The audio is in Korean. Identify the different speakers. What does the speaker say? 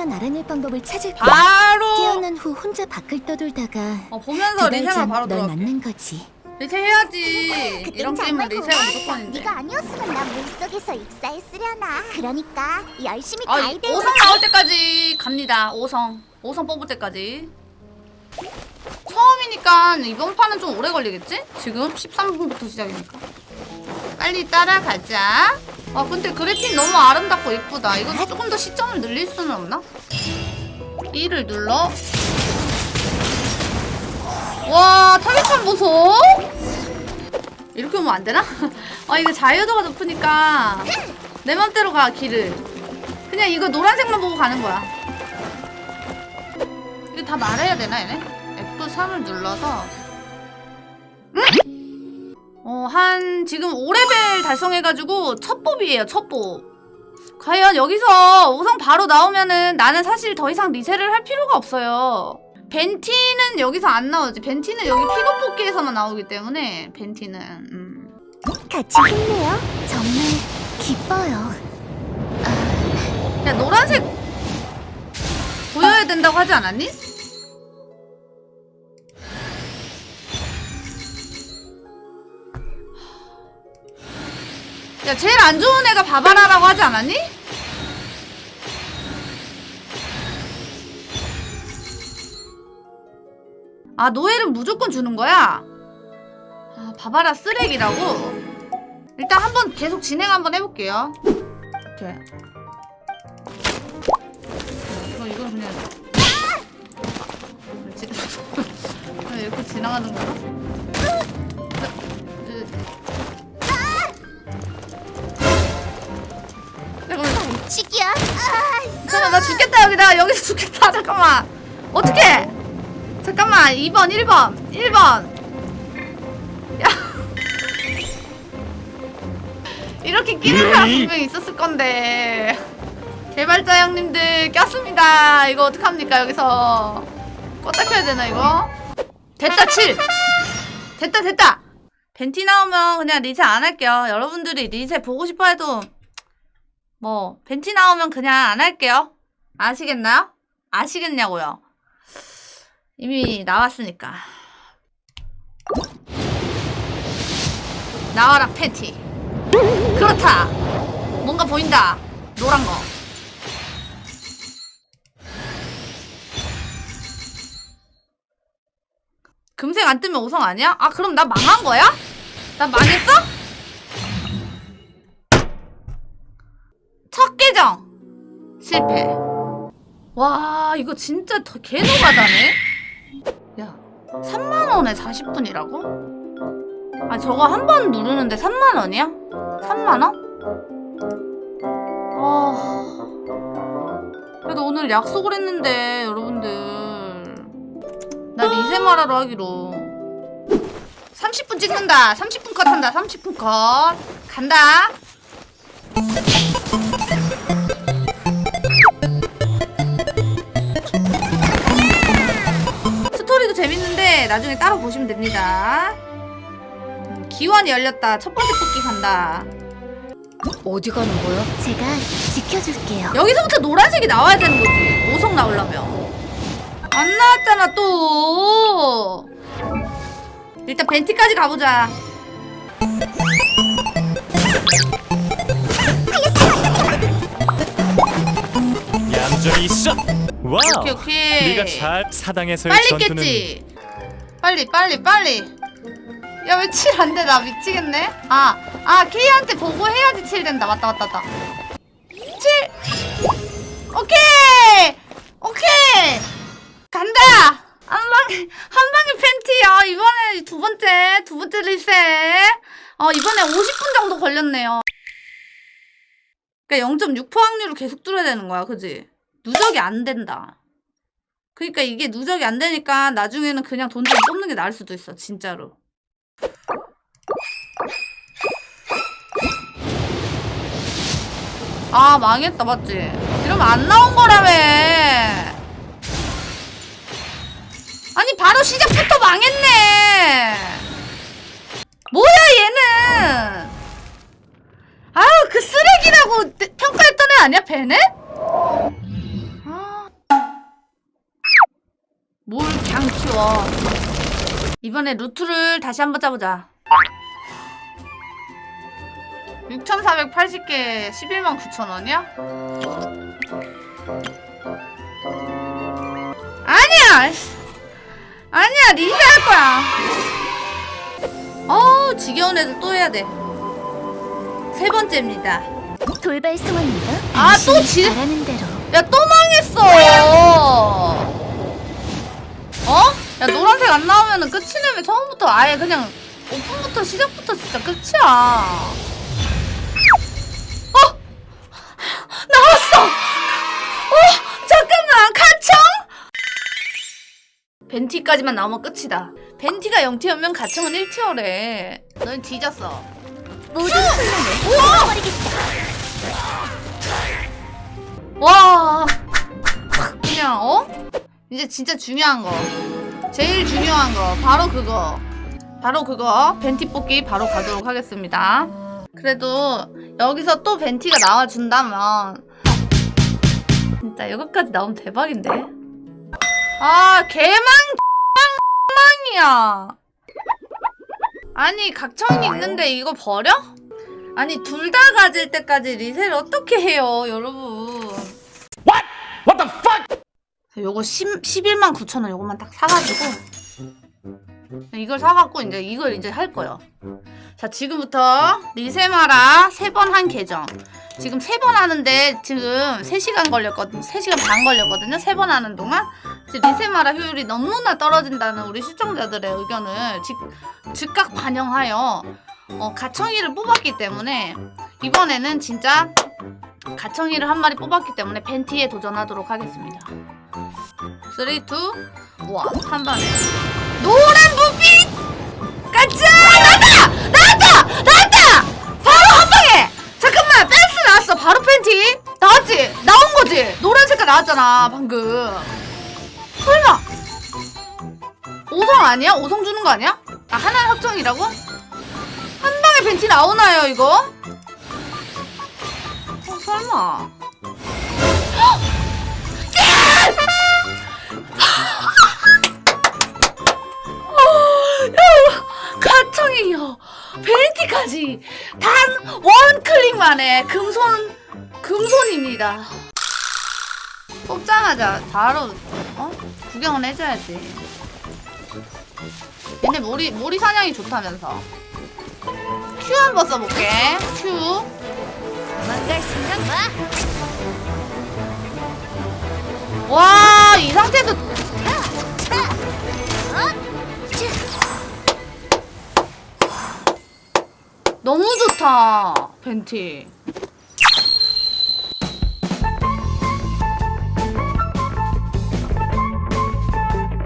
Speaker 1: 리세만 알아낼 방법을 찾을 거야.
Speaker 2: 바로
Speaker 1: 깨어난 후 혼자 밖을 떠돌다가
Speaker 2: 어, 보면서
Speaker 1: 전
Speaker 2: 바로
Speaker 1: 널 만난 거지.
Speaker 2: 리세 해야지
Speaker 3: 그땐
Speaker 2: 이런 게임은
Speaker 3: 고마웠어.
Speaker 2: 무조건인데
Speaker 3: 네가 아니었으면 나 물속에서 익사했으려나. 그러니까 열심히
Speaker 2: 아,
Speaker 3: 가이드.
Speaker 2: 5성 나올 때까지 갑니다 5성 5성 뽑을 때까지 처음이니까 이번 판은 좀 오래 걸리겠지? 지금 13분부터 시작이니까 빨리 따라가자 아 근데 그래픽 너무 아름답고 예쁘다 이거 조금 더 시점을 늘릴 수는 없나? 1을 눌러 와 타겟판 보소 이렇게 오면 안 되나? 아 이거 자유도가 높으니까 내 맘대로 가 길을 그냥 이거 노란색만 보고 가는 거야 이거 다 말해야 되나 얘네? F3을 눌러서 응? 어, 한 지금 5레벨 달성해가지고 첫 뽑이에요 첫 뽑. 과연 여기서 우선 바로 나오면은 나는 사실 더 이상 리세를 할 필요가 없어요 벤티는 여기서 안 나오지 벤티는 여기 픽업 뽑기에서만 나오기 때문에 벤티는 음.
Speaker 1: 같이 힘내요. 정말 기뻐요.
Speaker 2: 야 노란색 보여야 된다고 하지 않았니? 야 제일 안 좋은 애가 바바라라고 하지 않았니? 아 노엘은 무조건 주는 거야? 아 바바라 쓰레기라고? 일단 한번 계속 진행 한번 해볼게요 오케이 나 죽겠다 여기다. 여기서 죽겠다. 잠깐만. 어떻게 잠깐만. 2번 1번. 1번. 야. 이렇게 끼는 사람 분명히 있었을 건데. 개발자 형님들 꼈습니다. 이거 어떡합니까 여기서? 껐다 켜야 되나 이거? 됐다 7 됐다 됐다. 벤티 나오면 그냥 리세 안 할게요. 여러분들이 리세 보고 싶어 해도 뭐 벤티 나오면 그냥 안 할게요. 아시겠나요? 아시겠냐고요. 이미 나왔으니까. 나와라 팬티. 그렇다. 뭔가 보인다. 노란 거. 금색 안 뜨면 5성 아니야? 아 그럼 나 망한 거야? 나 망했어? 첫 계정 실패. 와 이거 진짜 더 개노가다네. 야 3만 원에 40분이라고? 아 저거 한 번 누르는데 3만 원이야? 3만 원? 아 그래도 오늘 약속을 했는데 여러분들 나 리세마라로 하기로 30분 찍는다 30분 컷 한다 30분 컷 간다 재밌는데 나중에 따로 보시면 됩니다. 음, 기원이 열렸다. 첫 번째 뽑기 간다.
Speaker 1: 어디 가는 거요? 제가 지켜줄게요.
Speaker 2: 여기서부터 노란색이 나와야 되는 거지. 5성 나오려면. 안 나왔잖아 또. 일단 벤티까지 가보자.
Speaker 4: 얌전히 있어. 와우.
Speaker 2: 오케이 오케이.
Speaker 4: 네가 잘 사당에서의
Speaker 2: 빨리
Speaker 4: 전투는
Speaker 2: 깼지. 빨리 빨리 빨리. 야왜칠안 돼? 나 미치겠네. 아, 아 K한테 보고 해야지 칠 된다. 맞다 맞다 맞다. 칠. 오케이. 오케이. 간다. 한 방에 한 방에 팬티야. 이번에 두 번째 두 번째 리셋. 어 이번에 50분 정도 걸렸네요. 그러니까 0.6% 확률로 계속 뚫어야 되는 거야, 그지? 누적이 안 된다. 그러니까 이게 누적이 안 되니까 나중에는 그냥 돈 좀 뽑는 게 나을 수도 있어 진짜로 아 망했다 맞지? 이러면 안 나온 거라며 아니 바로 시작부터 망했네 뭐야 얘는 아유 그 쓰레기라고 평가했던 애 아니야 베네? 이번에 루트를 다시 한번 짜보자 6,480개 11만 9천 원이야? 아니야! 씨. 아니야 리세할 거야 어우 지겨운 애들 또 해야 돼세 번째입니다
Speaker 1: 돌발 상황인가?
Speaker 2: 아, 또
Speaker 1: 당신이
Speaker 2: 지-
Speaker 1: 바라는 대로.
Speaker 2: 야또 망했어 어? 야 노란색 안 나오면은 끝이냐면 처음부터 아예 그냥 오픈부터 시작부터 진짜 끝이야. 어? 나왔어! 어? 잠깐만 가청? 벤티까지만 나오면 끝이다. 벤티가 0티어면 가청은 1티어래. 넌 뒤졌어.
Speaker 3: 모든 혼란을 버리겠다.
Speaker 2: 와! 그냥 어? 이제 진짜 중요한 거 제일 중요한 거 바로 그거. 바로 그거. 벤티 뽑기 바로 가도록 하겠습니다. 그래도 여기서 또 벤티가 나와준다면. 진짜 이것까지 나오면 대박인데? 아 개망 개망이야. 아니 각청이 있는데 이거 버려? 아니 둘 다 가질 때까지 리셀 어떻게 해요 여러분? 요거 10, 11만 9천 원 요거만 딱 사가지고 이걸 사갖고 이제 이걸 이제 할 거예요. 자 지금부터 리세마라 세 번 한 계정 지금 세 번 하는데 지금 3시간 걸렸거든요. 3시간 반 걸렸거든요. 세 번 하는 동안 리세마라 효율이 너무나 떨어진다는 우리 시청자들의 의견을 즉, 즉각 반영하여 어, 가청이를 뽑았기 때문에 이번에는 진짜 가청이를 한 마리 뽑았기 때문에 벤티에 도전하도록 하겠습니다. 3, 2, 1. 한 번에. 노란 불빛! 가자! 나왔다! 나왔다! 나왔다! 바로 한 방에! 잠깐만! 댄스 나왔어. 바로 팬티. 나왔지? 나온 거지? 노란 색깔 나왔잖아, 방금. 설마! 5성 아니야? 5성 주는 거 아니야? 아, 하나 확정이라고? 한 방에 벤티 나오나요, 이거? 어, 설마. 가청이요. 벤티까지 단 원 클릭 만에 금손 금손입니다. 뽑자마자 바로 어 구경은 해줘야지. 얘네 머리 머리 사냥이 좋다면서. 큐 한번 써볼게. 큐.
Speaker 1: 도망갈 생각 마.
Speaker 2: 와, 이 상태에서 너무 좋다. 벤티.